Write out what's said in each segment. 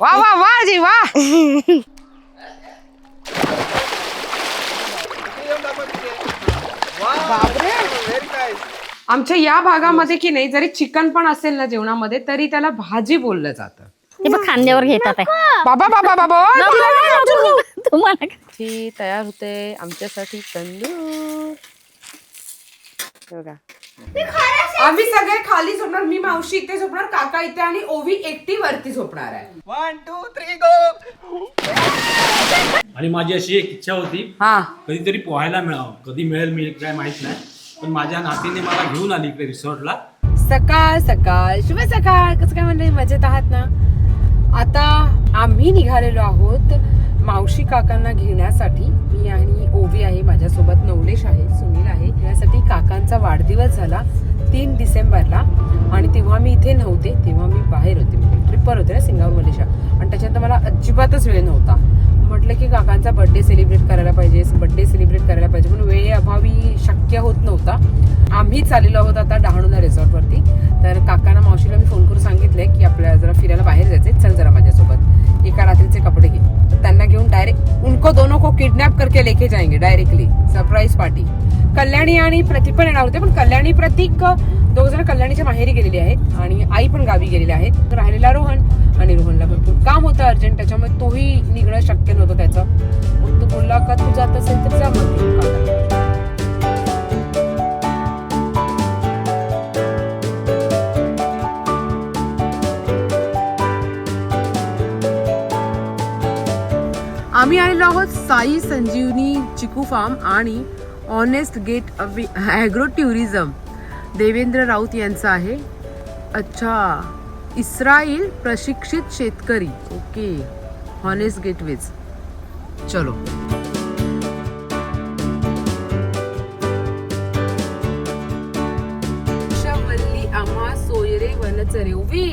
वा वा वा जी वा. बापरे. आमच्या या भागामध्ये की नाही जरी चिकन पण असेल ना जेवणामध्ये तरी त्याला भाजी बोललं जातं. ते बघ खांद्यावर घेतात आहे. बाबा बाबा बाबा तुम्हाला ती तयार होते आमच्यासाठी तंदूर. बघा. आम्ही सगळे खाली झोपणार मी मावशी इथे झोपणार काका इथे आणि ओवी एकटी वरती झोपणार आहे. वन टू थ्री गो आणि माझी अशी एक इच्छा होती हा. कधीतरी पोहायला मिळावं. कधी मिळेल मी काय माहीत नाही. पण माझ्या नातीने मला घेऊन आली इकडे रिसॉर्टला. सकाळ सकाळ शुभ सकाळ. कसं काय म्हणलं मजेत आहात ना? आता आम्ही निघालेलो आहोत मावशी काकांना घेण्यासाठी मी आणि ओवी आहे माझ्यासोबत नवलेश आहे सुनील आहे. यासाठी काकांचा वाढदिवस झाला तीन डिसेंबरला आणि तेव्हा मी इथे नव्हते तेव्हा मी बाहेर होते. म्हणजे ट्रिपवर होते ना सिंगापूर मलेशिया. आणि त्याच्यानंतर मला अजिबातच वेळ नव्हता. म्हटलं की काकांचा बर्थडे सेलिब्रेट करायला पाहिजे बर्थडे सेलिब्रेट करायला पाहिजे. पण वेळेअभावी शक्य होत नव्हता. आम्ही चाललेलो आहोत आता डहाणूला रिसॉर्टवरती तर काकांना मावशीला मी फोन करून सांगितलं की आपल्याला जरा फिरायला बाहेर जायचंय. चल जरा माझ्यासोबत. एका रात्रीचे कपडे घे. त्यांना घेऊन डायरेक्ट उनको दोनों को किडनॅप करके लेके जाएंगे डायरेक्टली सरप्राईज पार्टी कल्याणी आणि प्रतीक पण येणार होते पण कल्याणी प्रतीक दोघ जण कल्याणीच्या माहेरी गेलेली आहेत आणि आई पण गावी गेलेली आहेत. राहिलेला रोहन आणि रोहनला भरपूर काम होतं अर्जंट त्याच्यामुळे तोही निघणं शक्य नव्हतं त्याचं. मग तू बोलला का तू जात असेल तर जा मग. आम्ही आलेलो आहोत साई संजीवनी चिकू फार्म आणि honest gate agro tourism. Devendra Raut यांचं आहे. अच्छा. इस्राईल प्रशिक्षित शेतकरी. ओके. हॉनेस गेटवेज चलो. वल्ली आम्हा सोयरे वनचरे. उभी.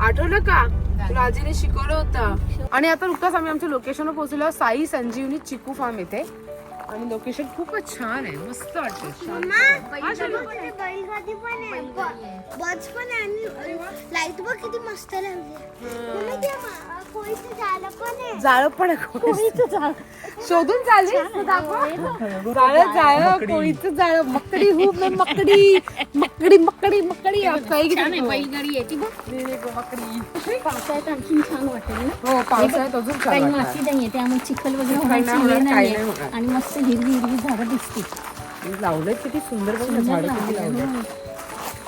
आठवलं का? राजेने शिकवलं होतं. आणि आता नुकताच आम्ही आमच्या लोकेशनवर पोहोचलो साई संजीवनी चिकू फार्म येथे. आणि लोकेशन खूपच छान आहे. मस्त वाटतं बैलगाडी पण आहे. बस पण आहे आणि लाइट बघ किती मस्त लागली. मम्मी ते मा- कोळीचं झालं पण आहे. जाळं पण आहे. शोधून चालली? जाळं जाळं कोळीचं जाळं मकडी हूप में मकडी. मकडी मकडी मकडी. बैलगाडी आहे ती मकडी. पावसाळ्यात आणखी छान वाटेल ना. हो पावसाळ्यात अजून काही. माती नाहीये त्यामुळे चिखल वगैरे. आणि मस्त हिरवी हिरवी झाडं दिसतील. लावलंय किती सुंदर बघ ना झाडं किती लावलंय.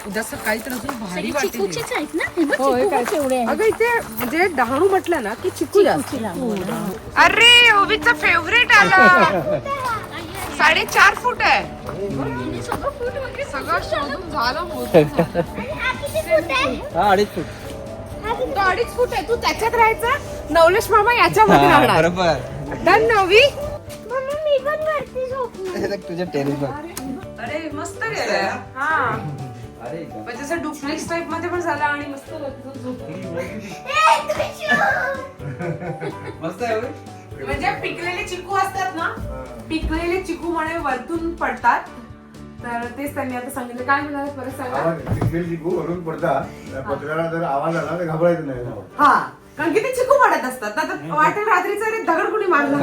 उद्या सकाळी तर अजून भारी सगळी वाटेल. चिकूचीच आहेत ना? बघ चिकू काय? बघ केवढे आहेत? अगं इथे म्हणजे डहाणू म्हटलं ना की चिकू जास्त. अरे ओवीचं फेवरेट आलं. साडेचार फूट आहे. सगळं शोधून झालं मोजून झालं. हा किती फूट आहे हा अडीच फूट. तो अडीच फूट आहे. तू त्याच्यात राहायचा? नवलेश मामा याच्यामध्ये हा, राहणार. बरोबर. डन नववी? तुझ्या अरे मस्त गेलंय हा. म्हणजे असं डुप्लेक्स टाईपमध्ये पण झालं आणि मस्त. मस्त आहे? म्हणजे पिकलेले चिकू असतात ना पिकलेले चिकू म्हणे वरतून पडतात. तर तेच त्यांनी आता सांगितलं. काय म्हणाले परत सांगा? आवाज पिकलेली चिकू वरून पडतात. त्या पत्र्याला जर आवाज आला तर घाबरायचं नाही हा. कारण की ते चिकू पडत असतात. आता वाटेल रात्रीचं अरे दगड कुणी मारला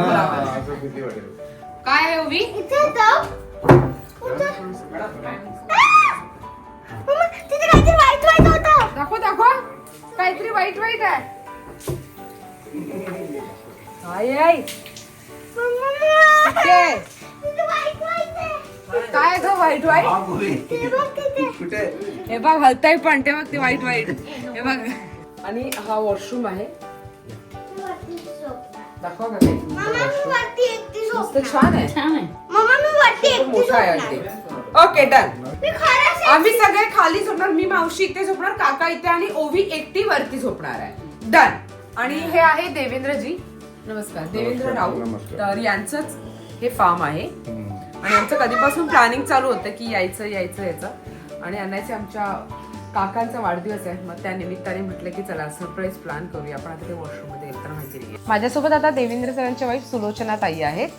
काय आहे उभी? इथे जाऊ मम्मा तिथे काहीतरी वाईट वाईट होतं. दाखव दाखव. काहीतरी वाईट वाईट आहे. आई आई. वाईट आहे. काय ग वाईट वाईट? हा, बघ तिथे. कुठे? हे बघ हलताय पण ते बघ ते वाईट वाईट. हे बघ. आणि हा वॉशरूम आहे. दाखवा का ते? मम्मा मी वरती एकटी मस्त झोपणार छान आहे छान आहे मम्मा मी वरती खूप मोठा आहे झोपणार ओके डन आम्ही सगळे खाली झोपणार मी मावशी इथे झोपणार काका इथे आणि ओवी एकटी वरती झोपणार आहे डन आणि हे आहे देवेंद्रजी नमस्कार देवेंद्र राऊत नमस्कार. तर यांचंच हे फार्म आहे. आणि आमचं कधीपासून प्लॅनिंग चालू होतं की यायचं यायचं यायचं. आणि आणायचे आमच्या काकांचा वाढदिवस आहे मग त्या निमित्ताने म्हटलं की चला सरप्राईज प्लॅन करूया. आपण आता ते वॉशरूममध्ये येताना माहिती नाही माझ्यासोबत आता देवेंद्र सरांच्या वाईफ सुलोचना ताई आहेत.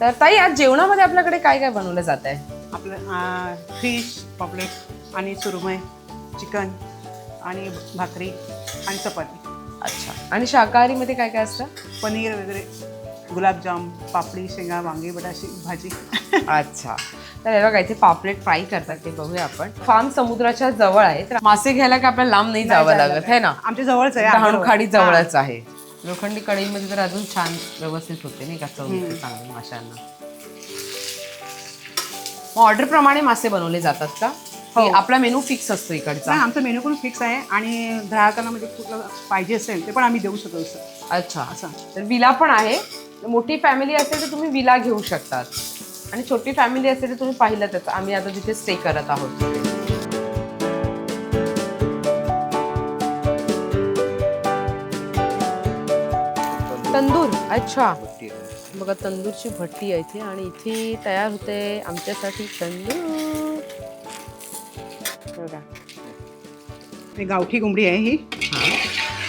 तर ताई आज जेवणामध्ये आपल्याकडे काय काय बनवलं जात आहे? आपलं फिश पॉपलेट आणि सुरमई चिकन आणि भाकरी आणि चपाती. अच्छा. आणि शाकाहारीमध्ये काय काय असतं? पनीर वगैरे. गुलाबजाम पापडी शेंगा वांगी बटाशी भाजी. अच्छा. तर हे बघा इथे पापलेट फ्राय करतात ते बघूया आपण. फार्म समुद्राच्या जवळ आहे तर मासे घ्यायला काय आपल्याला लांब नाही जावं लागत है ना? आमच्या जवळच आहे डहाणू आमच्या खाडी जवळ. जवळच आहे. लोखंडी कढईमध्ये तर अजून छान व्यवस्थित होते नाही का? चव चांगली माशांना. मग ऑर्डर प्रमाणे मासे बनवले जातात का? की आपला मेनू फिक्स असतो इकडचा? नाही, आमचा मेनू पण फिक्स आहे आणि ग्राहकांना म्हणजे कुठलं पाहिजे असेल ते पण आम्ही देऊ शकतो अच्छा. असं. तर विला पण आहे मोठी फॅमिली असेल तर तुम्ही विला घेऊ शकतात. आणि छोटी फॅमिली असेल तर तुम्ही पाहिलं त्याचं आम्ही आता तिथे स्टे करत आहोत. तंदूर अच्छा. बघा तंदूरची भट्टी आहे इथे आणि इथे तयार होते आमच्यासाठी तंदूर. बघा. गावठी कोंबडी आहे ही.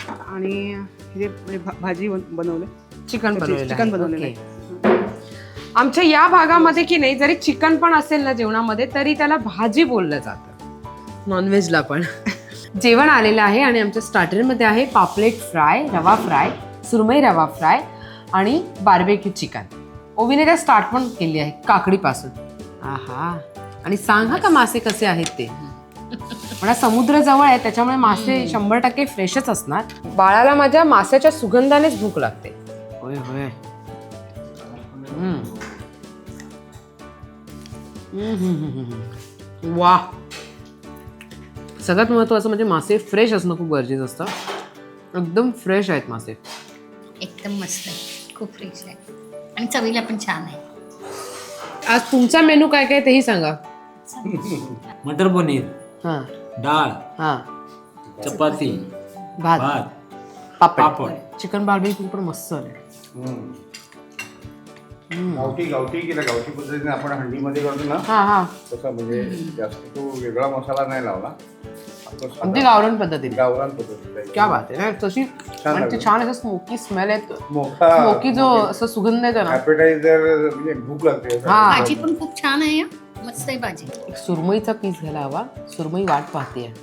आणि म्हणजे भाजी बन- बनवले चिकन बनवलेलं चिकन आहे. बनवलेलं ओके. आमच्या या भागामध्ये की नाही जरी चिकन पण असेल ना जेवणामध्ये तरी त्याला भाजी बोललं जातं. नॉनव्हेजला पण. जेवण आलेलं आहे आणि आमच्या स्टार्टरमध्ये आहे पापलेट फ्राय रवा फ्राय सुरमई रवा फ्राय आणि बार्बेक्यू चिकन ओवीने त्या स्टार्ट पण केली आहे काकडीपासून. आहा. आणि सांग हा का मासे कसे आहेत ते? पण हा समुद्र जवळ आहे त्याच्यामुळे मासे शंभर टक्के फ्रेशच असणार. बाळाला माझ्या माशाच्या सुगंधानेच भूक लागते. होय होय हम्म. हम्म, हम्म, हम्म, हम्म. वा सगळ्यात महत्वाचं म्हणजे मासे फ्रेश असणं खूप गरजेचं असतं. एकदम फ्रेश आहेत मासे. एकदम मस्त आहे. खूप फ्रेश आहे. आणि चवीला पण छान आहे. आज तुमचा मेनू काय काय तेही सांगा. मटर पनीर हां. डाळ हां. चपाती भात. भात पापड. पापड. चिकन बार्बेक्यू पण मस्त आहे. गावठी गावठी केलं. गावठी पद्धतीने आपण हंडीमध्ये करतो ना हां हां. तसा म्हणजे जास्त तो वेगळा मसाला नाही लावला. आपलं साधा अगदी गावरान पद्धतीने. गावरान पद्धतीचा क्या बात आहे. ना तशी आणि ते. छान असं स्मोकी स्मेल येतो मोठा स्मोकी जो असं सुगंध येतो ना. ऍपेटायझर म्हणजे भूक लागते. हा. भाजी पण खूप छान आहे हं. मस्त आहे भाजी. एक सुरमईचा पीस घ्यायला हवा. सुरमई वाट पाहते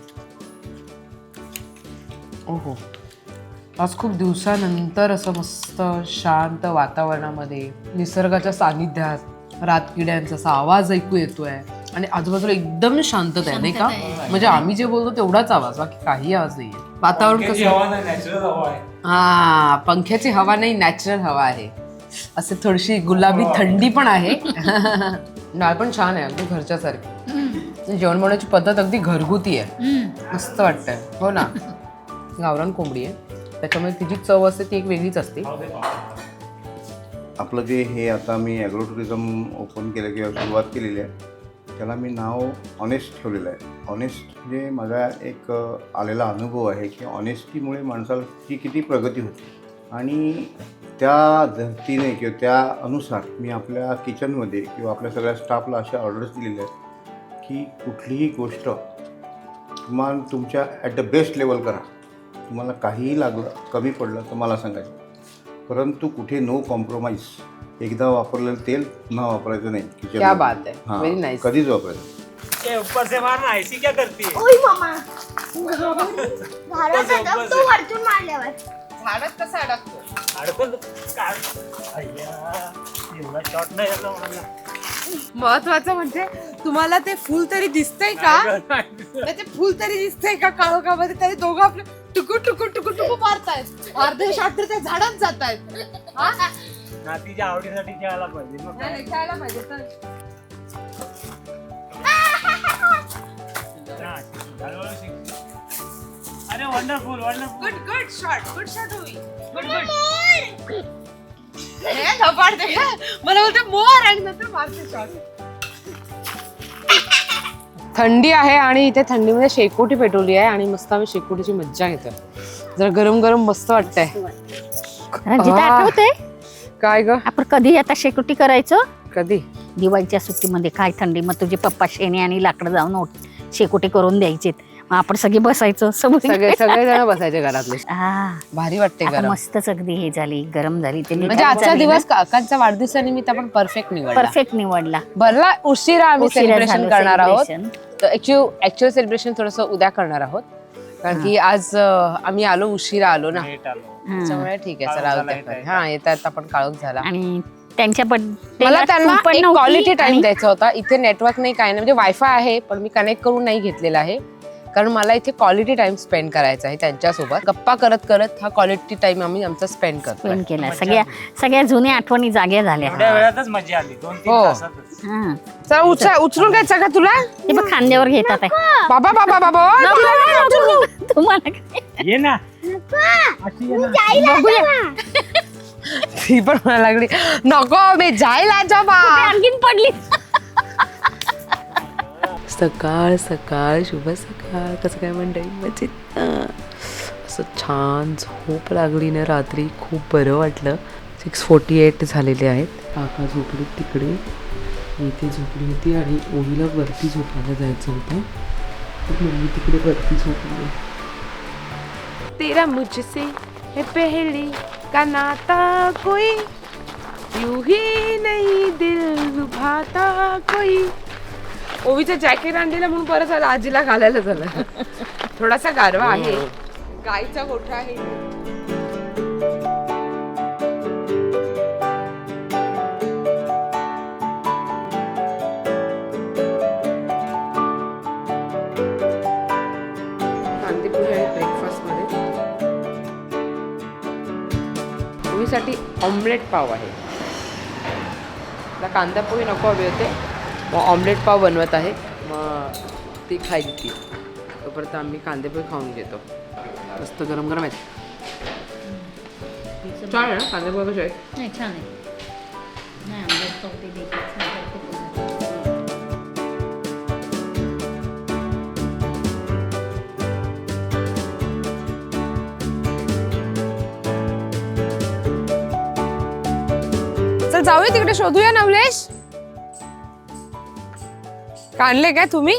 ओहो. आज खूप दिवसानंतर असं मस्त शांत वातावरणामध्ये निसर्गाच्या सानिध्यात रातकिड्यांचा असा आवाज ऐकू येतोय. आणि आजूबाजूला एकदम शांतता आहे नाही का? म्हणजे आम्ही जे बोलतो तेवढाच आवाज बाकी काही आवाज नाहीये. वातावरण कसं? हवा नाही नॅचरल हवा आहे. हा पंख्याची हवा नाही नॅचरल हवा आहे. असे थोडीशी गुलाबी थंडी पण आहे. डाळ पण छान आहे अगदी घरच्यासारखी. जेवण बनवण्याची पद्धत अगदी घरगुती आहे. मस्त वाटतंय. हो ना. गावरान कोंबडी आहे. त्याच्यामुळे तिची चव असते ती एक वेगळीच असते. आपलं जे हे आता मी ॲग्रो टुरिझम ओपन केलं किंवा सुरुवात केलेली आहे त्याला मी नाव ऑनेस्ट ठेवलेलं आहे. ऑनेस्ट म्हणजे माझा एक आलेला अनुभव आहे की ऑनेस्टीमुळे माणसाची किती प्रगती होते. आणि त्या धर्तीने किंवा त्या अनुसार मी आपल्या किचनमध्ये किंवा आपल्या सगळ्या स्टाफला अशा ऑर्डर्स दिलेल्या आहेत की कुठलीही गोष्ट किमान तुमच्या ॲट द बेस्ट लेवल करा. तुम्हाला काहीही लागलं कमी पडलं तर मला सांगायचं. परंतु कुठे नो कॉम्प्रोमाइज एकदा वापरलेलं तेल पुन्हा वापरायचं नाही. क्या मध्ये. बात आहे. हां, Very nice. कधीच वापरायचं ए, ऊपर से मारना ऐसी क्या करती? है ओय मामा. घरात अडकतो वरतून मारल्यावर. झाडात कसा अडकतो अडकल अय्या एवढा शॉट नाही झाला मला. महत्वाचं म्हणजे तुम्हाला ते फुल तरी दिसतंय का? नाही ते फुल तरी दिसतंय का काळोखामध्ये? तरी दोघं आपले टुकू टुकू टुकू टुकू मारतायत. अर्धे शॉट तर त्या झाडात जात आहेत नातीच्या आवडीसाठी खेळायला पाहिजे मग काय? खेळायला पाहिजे तर. हा, हळूहळू शिक. अरे wonderful wonderful good good shot good shot होई गुड गुड झपाटते. मला बोलते मोर आणि नंतर मारते शॉट थंडी आहे आणि इथे थंडीमध्ये शेकोटी पेटवली आहे आणि मस्त आम्ही शेकोटीची मज्जा घेतोय. जरा गरम गरम मस्त वाटतंय. रंजिता. आठवते काय ग? आपण कधी आता शेकोटी करायचो? कधी? दिवाळीच्या सुट्टीमध्ये काय थंडी मग तुझे पप्पा शेणी आणि लाकडं जाऊन ओट- शेकोटी करून द्यायचे मग आपण सगळे बसायचो समोर सगळे सगळे जण बसायचे. घरातले. हा. भारी वाटते आता गरम. मस्तच अगदी हे झाली गरम झाली. ते म्हणजे आजचा दिवस काकांच्या वाढदिवसानिमित्त आपण परफेक्ट निवडला. परफेक्ट निवडला. भरला उशिरा आम्ही उशिरा सेलिब्रेशन झालं करणार आहोत. celebration. तर ऍक्च्युअल ऍक्च्युअल सेलिब्रेशन थोडंसं उद्या करणार आहोत. कारण की आज अं, आम्ही आलो उशिरा आलो ना. लेट आलो. हा. त्याच्यामुळे ठीक आहे काळोख चला झाला. हा येता येता पण काळोख झाला. आणि त्यांच्या birthday मला त्यांना तू पण एक नव्हती क्वालिटी टाइम आणि- द्यायचा होता. इथे नेटवर्क नाही काय नाही. म्हणजे वायफाय आहे पण मी कनेक्ट करून नाही घेतलेला आहे. कारण मला इथे क्वालिटी टाइम स्पेंड करायचा आहे त्यांच्यासोबत. गप्पा करत करत हा क्वालिटी टाइम आम्ही आमचा स्पेंड करतो केला सगळ्या सगळ्या जुन्या आठवणी जाग्या झाल्या. एवढ्या वेळातच मजा आली. दोन तीन हो. तासातच. हा. चला उचल उचलून घ्यायचं का तुला? ते बघ खांद्यावर घेतात आहे. बाबा बाबा बाबा ओ. तुम्हाला काय? ये ना. अशी ये ना. ती पण मला लागली नको मी जायला जा बा. आणखीन पडली? सकाळ सकाळ शुभ सकाळ. कसं काय मंडळी मजेत म्हणजे, असं छान झोप लागली ना रात्री खूप बरं वाटलं. सिक्स फोर्टी एट झालेले आहेत. काका झोपली तिकडे. इथे झोपली होती आणि ओवीला वरती झोपायला जायचं होतं. तर मम्मी तिकडे वरती झोपली. तेरा मुझसे है पहली का नाता कोई यूं ही नहीं दिल लुभाता कोई. ओवीचं जॅकेट आणलेलं म्हणून परत आलं आजीला घालायला झालं. थोडासा गारवा आहे. गाईचा गोठा आहे. कांदेपोहे आहेत ब्रेकफास्टमध्ये ओवीसाठी ऑमलेट पाव आहे. कांदा पोहे नको हवे होते. मग ऑमलेट पाव बनवत आहे. मग ती खाईल ती. तोपर्यंत आम्ही कांदे पोहे खाऊन घेतो. मस्त गरम गरम आहेत. छान आहे ना? कसे आहेत? नाही छान आहे. चल जाऊया तिकडे. शोधूया नवलेश काढले काय तुम्ही?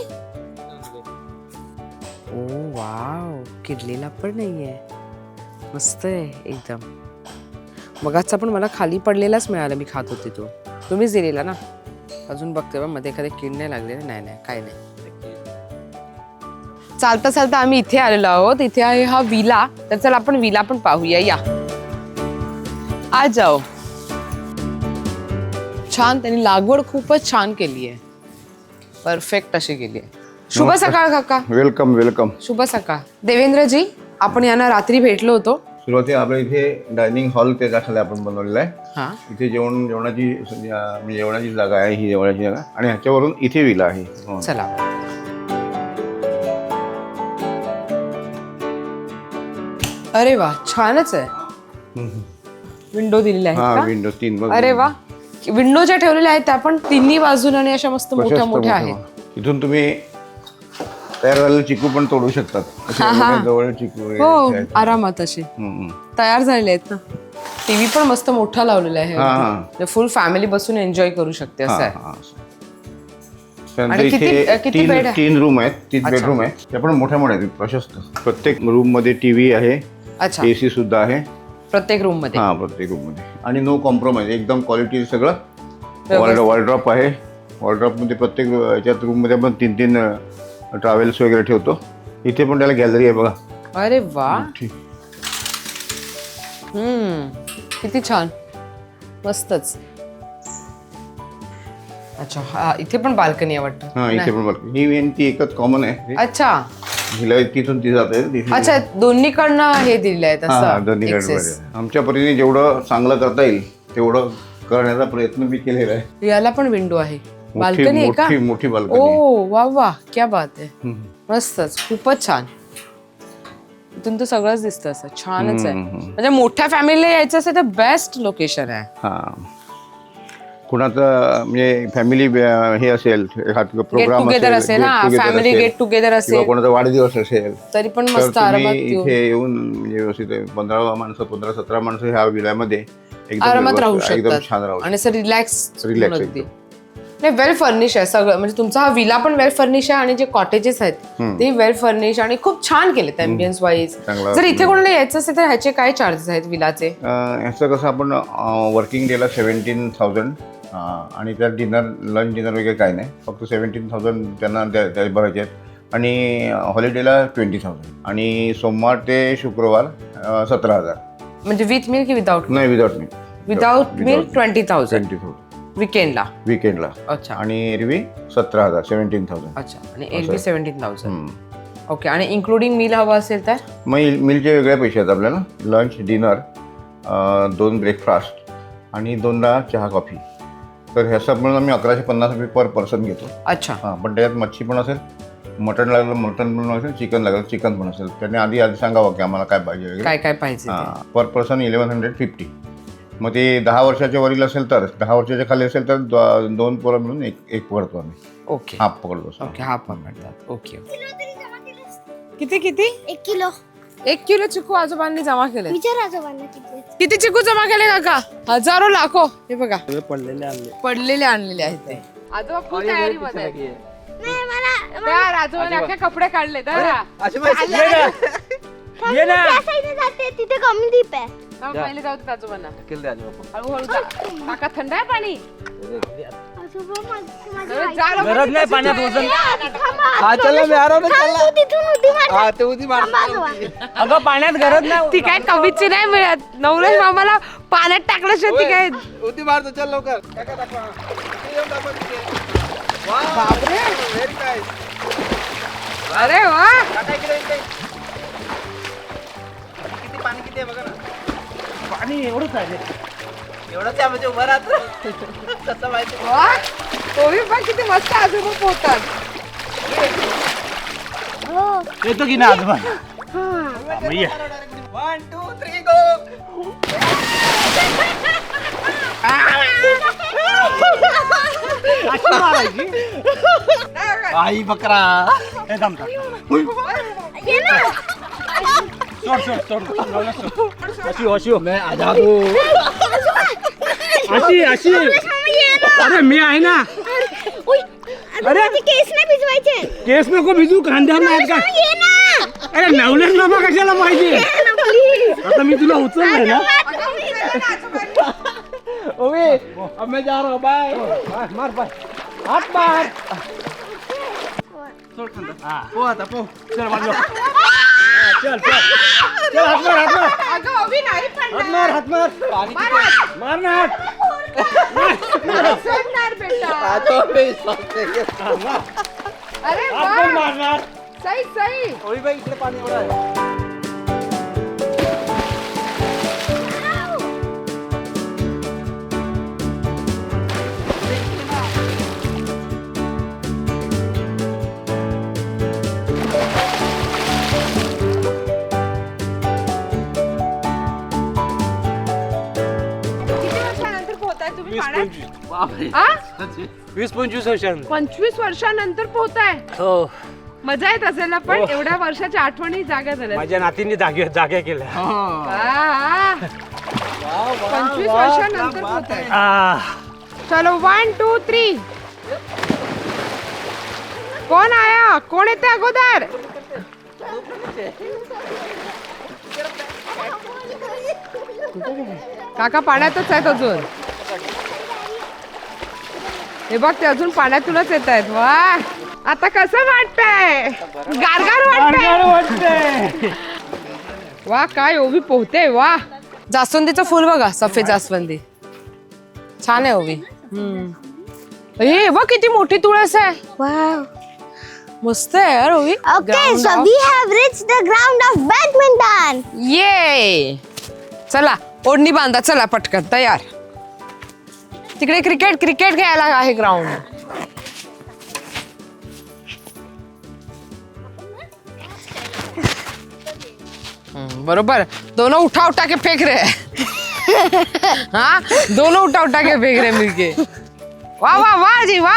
ओ वाव किडलेला पण नाहीये. मस्त आहे एकदम. मगाचा पण मला खाली पडलेलाच मिळाला मी खात होते तो. तुम्हीच दिलेला ना? अजून बघते बा मध्ये एखादे किड नाही लागले नाही नाही काय नाही. चालता चालता आम्ही इथे आलेलो आहोत. इथे आहे हा विला. तर चला आपण विला पण पाहूया. या. आ जाओ. छान त्यांनी लागवड खूपच छान केली आहे परफेक्ट अशी केली आहे. शुभ सकाळ काका. Welcome welcome. शुभ सकाळ. देवेंद्रजी आपण यांना रात्री भेटलो होतो. सुरुवातीला आपल्या इथे डायनिंग हॉल त्याच्याखाली आपण बनवलेला आहे. हा. इथे जेवण जेवणाची म्हणजे जेवणाची जागा आहे ही जेवणाची जागा. आणि ह्याच्यावरून इथे विला आहे. हो. चला. अरे वा छानच आहे. विंडो दिलेल्या हा आहेत विंडो तीन बघ. अरे वा. विंडो ज्या ठेवलेल्या आहेत त्या पण तिन्ही बाजूने आणि अशा मस्त मोठ्या मोठ्या मोठं. आहेत इथून तुम्ही तयार झालेले चिकू पण तोडू शकतात असे एवढे जवळ चिकू वगैरे हो आहेत. आरामात असे हम्म, हम्म. तयार झालेले आहेत ना टीव्ही पण मस्त मोठा लावलेला हा, हा. आहे फुल फॅमिली बसून एन्जॉय करू शकते असं आहे हा. त्यानंतर आणि किती- इथे किती तीन bed आहे? तीन रूम आहेत तीन. बेडरूम आहे त्या पण मोठ्या मोठ्या आहेत प्रशस्त प्रत्येक रूममध्ये टीव्ही आहे अच्छा एसी सुद्धा आहे प्रत्येक रूममध्ये. हा प्रत्येक रूममध्ये. आणि नो कॉम्प्रोमाइज एकदम क्वालिटी सगळं. वॉलड्रॉप आहे. वॉलड्रॉपमध्ये प्रत्येक याच्यात रूममध्ये आपण तीन तीन ट्रॅव्हल्स वगैरे ठेवतो. इथे पण त्याला गॅलरी आहे बघा. अरे वा. किती छान. मस्तच. अच्छा हा इथे पण बाल्कनी आहे वाटतं. हा इथे पण बघ ही ती एकच कॉमन आहे. अच्छा. हिला तिथून ती जाते अच्छा दोन्हीकडनं हे दिलेलं आहे हा, हा, तसं. आमच्या परीने जेवढं चांगलं करता येईल तेवढं करण्याचा प्रयत्न मी केलेला आहे. याला पण विंडो आहे. मोठी बाल्कनी आहे का? मोठी मोठी बाल्कनी. ओ वा वा क्या बात आहे. मस्तच खूपच छान. इथून तर सगळंच दिसतं असं छानच आहे. हम्म. म्हणजे मोठ्या फॅमिलीला यायचं असेल तर बेस्ट लोकेशन आहे. हा. कुणाचं म्हणजे फॅमिली हे असेल एखाद प्रोग्राम टुगेदर असेल फॅमिली गेट टुगेदर किंवा असेल. कोणाचा वाढदिवस असेल तरी पण तर मस्त आरामात येऊन इथे येऊन. म्हणजे व्यवस्थित पंधरा माणसं पंधरा सतरा माणसं ह्या विल्यामध्ये एकदम आरामात राहू व्यवस्थित- एकदम शकतात. छान राहू आणि असं रिलॅक्स Relax अगदी. नाही वेल फर्निश आहे सगळं. म्हणजे तुमचा हा विला पण वेल फर्निश आहे आणि जे कॉटेजेस आहेत ते वेल फर्निश आणि खूप छान केलेत अँबियन्स वाईज चांगला- जर इथे कोणाला यायचं असेल तर ह्याचे काय चार्जेस आहेत विलाचे अं, ह्याचं कसं आपण वर्किंग डेला सेवन्टीन थाउजंड आणि त्यात डिनर लंच डिनर वगैरे काही नाही. फक्त सेवन्टीन थाउजंड त्यांना द्या- द्या- भरायचे आहेत. आणि हॉलिडेला ट्वेंटी थाउजंड आणि सोमवार ते शुक्रवार सतरा हजार. म्हणजे विथ मिल की विदाउट नाही विदाउट मी without meal twenty thousand twenty thousand विकेंडला विकेंडला अच्छा. आणि एरवी सतरा हजार सेवन्टीन थाउजंड अच्छा. आणि एल बी सेव्हन्टीन थाउजंड मग ओके आणि इन्क्लुडिंग मिल हवं असेल तर? मिलचे वेगळे पैसे आहेत आपल्याला. लंच डिनर दोन ब्रेकफास्ट आणि दोनदा चहा कॉफी तर ह्याचं म्हणून आम्ही अकराशे पन्नास रुपये पर पर्सन घेतो. अच्छा. हां पण त्याच्यात मच्छी पण असेल मटण लागलं मटण पण असेल चिकन लागलं चिकन पण असेल. त्याने आधी आधी सांगावं की आम्हाला काय पाहिजे वगैरे. काय काय पाहिजे ते. हां per person eleven hundred fifty मग ते दहा वर्षाच्या वरील असेल तर दहा वर्षाच्या खाली असेल तर दो- दोन पोरं मिळून एक एक पकडतो आम्ही. ओके. हाफ पकडतो. ओके हा पण म्हणतात. ओके केलंस? किती किती? एक किलो. एक किलो चिकू आजोबांनी जमा केले विचार आजोबांना किती. किती चिकू जमा केले काका? हजारो लाखो. हे बघा. पडलेले आणले. पडलेले आणलेले आहेत ते. आजोबा फुल तयारीमध्ये आहेत. नाही मला त्या आजोबाने अख्खे कपडे काढले. तर ये ना. त्या साईडने जाते तिथे कमी दीप आहे. पहिले जाऊ आजोबांना. हळूहळू जा. काका थंड आहे पाणी? माझी- माझी आई- लवकर. गरज नाही पाण्यात वजन. थांबा. हा चला मी आराम थांब तू तिथून उडी मार. हा ते उदी मार. अगं पाण्यात गरज नाही. ती काय कमीची नाही मिळत. नवलेश मामाला पाण्यात टाकल्याशिवाय ती काय? उदी मारतो चल लवकर. काका दाखवा. इथे येऊन दाखवा तिथे. वा बापरे व्हेरी नाईस अरे वा. काका इकडे इकडे. किती पाणी किती आहे बघा ना. पाणी एवढंच आहे. आहे म्हणजे उभं राहत. कसं माहिती? वा तोही पण किती मस्त आजोबा पोहतात. हो. येतो की ना आजोबा? भैया वन टू थ्री गो आई बकरा. हे. ये ना. सोड सोड सोड. सोड, सोड. अशी अशी मैं आ जागो अशी अशी. अरे मी आहे ना ते केस नाही भिजवायचे केस नको भिजू खांद्यावर नाही का अरे नवलेच बाबा कशाला पाहिजे. आता मी तुला उचललंय ना ओवे अब मैं जा रहा हूँ बाय मार मार पाय हात मार सोड खांदा हा पो आता पो चल. हा, चल चल चल हात मार हात मार अगं अभि नाही पण हात मार हात मार पाणी मार ना सोडणार बेटा. अरे हात वा. मारणार. सही सही ओवी बाई इकडे पाणी एवढं आहे बापरे. आ? वीस पंचवीस वर्षांनी. पंचवीस वर्षानंतर पोहताय? हो. मजा येत असेल ना पण? एवढ्या वर्षाच्या आठवणी जाग्या झाल्या माझ्या नातींनी जागे जाग्या केल्या. वा. पंचवीस वर्षानंतर पोहताय. चलो वन टू थ्री कोण आया? कोण येते अगोदर? काका पाण्यातच आहेत अजून. हे बघ ते अजून पाण्यातूनच येत आहेत. वा. आता कसं वाटतंय? गारगार वाटतंय? वाटतंय. वा काय ओवी पोहते वा. जास्वंदीचं फुल बघा सफेद जास्वंदी. छान आहे ओवी. हे बघ किती मोठी तुळस आहे. Wow. मस्त आहे यार ओवी. Okay, so we have reached the ground of badminton. ये चला ओढणी बांधा चला पटकन तयार. तिकडे क्रिकेट क्रिकेट खेळायला आहे ग्राउंड बरोबर. दोनों उठा उठा के फेंक रहे. हैं? हाँ दोनों उठा उठा के फेंक रहे मिलके. वाह वाह वा जी वा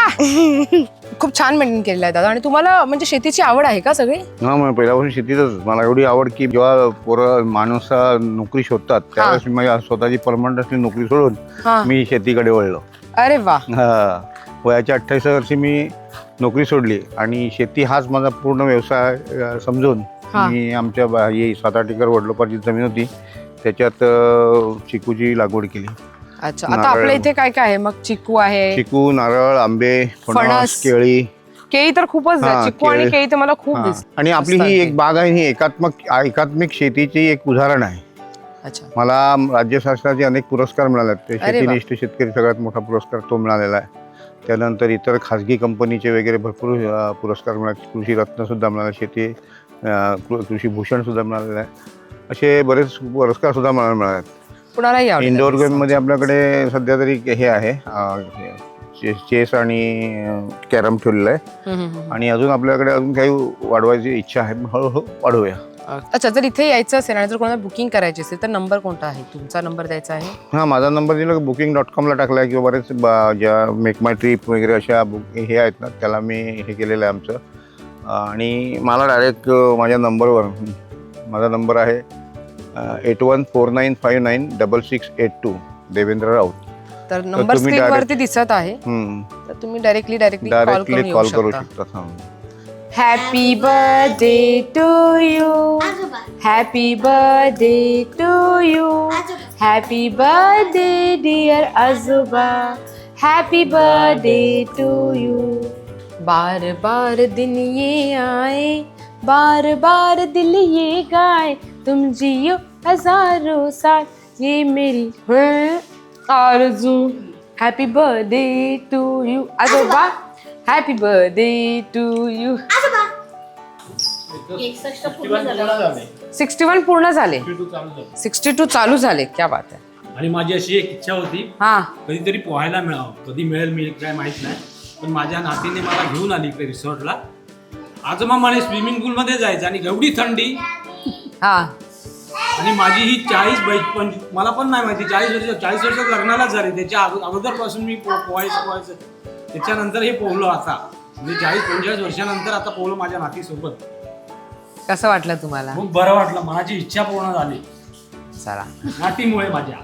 खूप छान मेंटेन केलेलं आहे दादा. आणि तुम्हाला म्हणजे शेतीची आवड आहे का सगळी? हा मग पहिल्यापासून शेतीतच. मला एवढी आवड की जेव्हा पोरं माणूस नोकरी शोधतात त्यावेळेस मी स्वतःची परमनंट असली नोकरी सोडून हा. मी शेतीकडे वळलो. अरे वा. हा. वयाच्या अठ्ठावीस वर्षी मी नोकरी सोडली आणि शेती हाच माझा पूर्ण व्यवसाय अ, समजून हा. मी आमच्या बा- ही सात आठ एकर वडलोपाची जमीन होती. त्याच्यात अ, चिकूची लागवड केली. अच्छा आता नारळ. आपल्या इथे काय काय आहे मग चिकू आहे चिकू नारळ आंबे फणस. फणस केळी केळी तर खूपच हा, चिक्कू आणि केळी. केळी तर मला खूप हा. दिसत आणि आपली ही. एक बाग आहे ही एकात्मक एकात्मिक शेतीची एक उदाहरण आहे अच्छा मला राज्य शासनाचे अनेक पुरस्कार मिळाले आहेत. ते अरे वा. शेतीनिष्ठ शेतकरी सगळ्यात मोठा पुरस्कार तो मिळालेला आहे त्यानंतर इतर खाजगी कंपनीचे वगैरे भरपूर अ, पुरस्कार मिळाले कृषी रत्न सुद्धा मिळाले शेती अ, कृ- कृषी भूषण सुद्धा मिळालेलं आहे असे बरेच पुरस्कार सुद्धा मला मिळाले आहेत. कुणालाही आवडेल. इंडोर गेममध्ये आपल्याकडे सध्या तरी हे आहे अ, चेस चेस आणि कॅरम ठेवलेलं आहे हम्म, हम्म, हम्म. आणि अजून आपल्याकडे अजून काही वाढवायची इच्छा आहे हळूहळू वाढवूया अच्छा जर इथे यायचं असेल आणि जर कोणाला बुकिंग करायची असेल तर नंबर कोणता आहे? तुमचा नंबर द्यायचा आहे? हां माझा नंबर दिला बुकिंग डॉट कॉमला टाकला आहे किंवा बरेच बा- ज्या मेक माय ट्रिप वगैरे अशा बुक हे आहेत ना त्याला मी हे केलेलं आहे आमचं. आणि मला डायरेक्ट माझ्या नंबरवर माझा नंबर आहे eight one four nine five nine double six eight two Devendra Raut. तर नंबर तुम्ही स्क्रीन direct- वरती दिसत आहे. तर तुम्ही डायरेक्टली डायरेक्टली कॉल करून डायरेक्टली येऊ कॉल करू शकता. शकता हाँ. हॅपी बर्थडे टू यू आजोबा. Happy birthday to you happy birthday dear आजोबा. हॅपी बर्थडे टू यू बार बार दिन ये आए बार बार दिल ये गाए. तुम जियो हजारों साल ये मेरी है। आरज़ू हॅपी बर्थडे टू यू आजोबा हॅपी बर्थडे टू यू आजोबा। सिक्स्टी वन पूर्ण झाले। चालू झालं. सिक्स्टी टू चालू झाले क्या बात आहे आणि माझी अशी एक इच्छा होती हा। कधीतरी पोहायला मिळावं. कधी मिळेल मी काय माहीत नाही. पण माझ्या नातीने मला घेऊन आली इकडे रिसॉर्टला आजोबा म्हणे स्विमिंग पूलमध्ये जायचं आणि एवढी थंडी. हा। आणि माझी ही चाळीस बै पण मला पण नाही माहिती चाळीस वर्ष चाळीस वर्षात लग्नालाच झाली. त्याच्या अगो- अगोदरपासून मी पो पोहायचं पोहायचं. त्याच्यानंतर हे पोहलो आता. म्हणजे चाळीस पंचेचाळीस वर्षानंतर आता पोहलो माझ्या नातीसोबत. कसं वाटलं तुम्हाला? खूप बरं वाटलं. मनाची इच्छा पूर्ण झाली. चला. नातीमुळे माझ्या.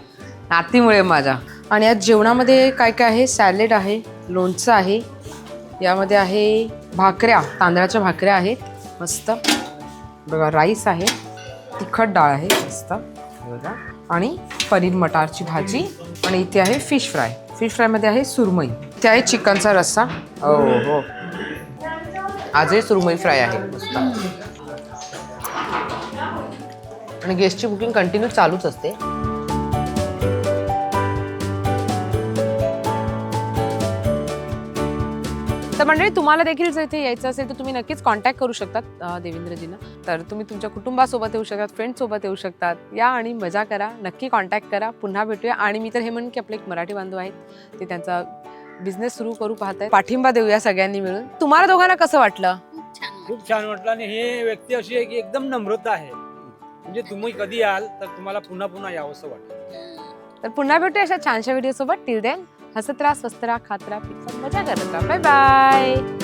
नातीमुळे माझ्या. आणि आज जेवणामध्ये काय काय आहे? सॅलेड आहे लोणचं आहे. यामध्ये आहे भाकऱ्या तांदळाच्या भाकऱ्या आहेत. मस्त. बघा राईस आहे. तिखट डाळ आहे मस्त बघा. आणि पनीर मटारची भाजी. आणि इथे आहे फिश फ्राय. फिश फ्रायमध्ये आहे सुरमई. इथे आहे चिकनचा रस्सा. हो हो. आजही सुरमई फ्राय आहे. मस्त. आणि गेस्टची बुकिंग कंटिन्यू चालूच असते. तर मंडळी तुम्हाला देखील जर इथे यायचं असेल तर तुम्ही नक्कीच कॉन्टॅक्ट करू शकतात देवेंद्रजींना. तर तुम्ही तुमच्या कुटुंबासोबत येऊ शकतात फ्रेंड्ससोबत येऊ शकतात. या आणि मजा करा नक्की कॉन्टॅक्ट करा. पुन्हा भेटूया. आणि मी तर हे म्हणेन की आपले एक मराठी बांधव आहेत ते त्यांचा बिझनेस सुरू करू पाहत आहेत पाठिंबा देऊया सगळ्यांनी मिळून. तुम्हाला दोघांना कसं वाटलं? खूप छान वाटलं आणि हे व्यक्ती अशी आहे की एकदम नम्रता आहे. म्हणजे तुम्ही कधी याल तर तुम्हाला पुन्हा पुन्हा यावंसं वाटतं. तर पुन्हा भेटूया अशा छानशा व्हिडिओ सोबत. टिल देन हसत राहा स्वस्त राहा खात राहा मजा करत राहा. Bye bye